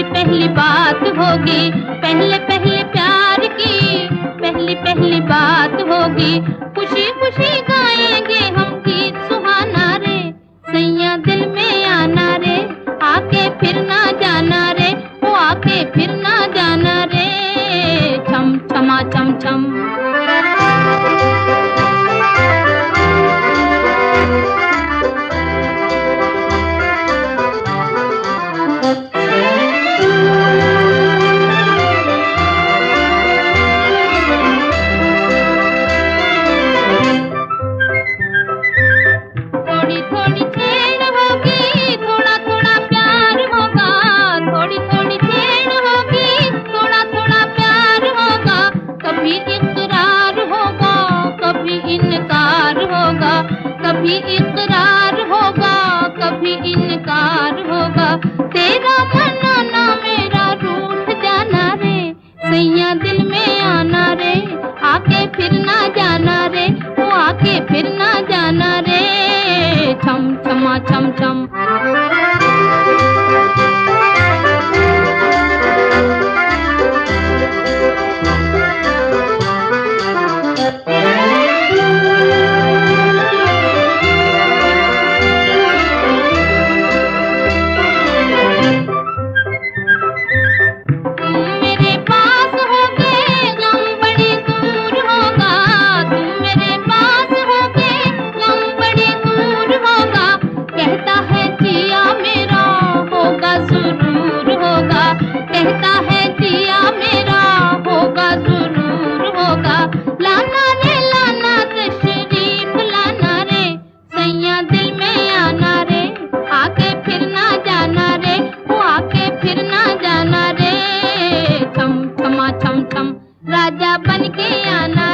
पहली पहली बात होगी, पहले पहले प्यार की, पहली पहली बात होगी। खुशी खुशी गाएँगे हम गीत सुहाना रे, सैया दिल में आना रे, आके फिर ना जाना रे, वो आके फिर ना जाना रे। छम, छमा, छम छम। कभी इकरार होगा, कभी इनकार होगा। तेरा मनाना मेरा रूठ जाना रे, सैया दिल में आना रे, आके फिर ना जाना रे वो आके फिर ना जाना रे। छम, छमा, छम छम। राजा बन के आना।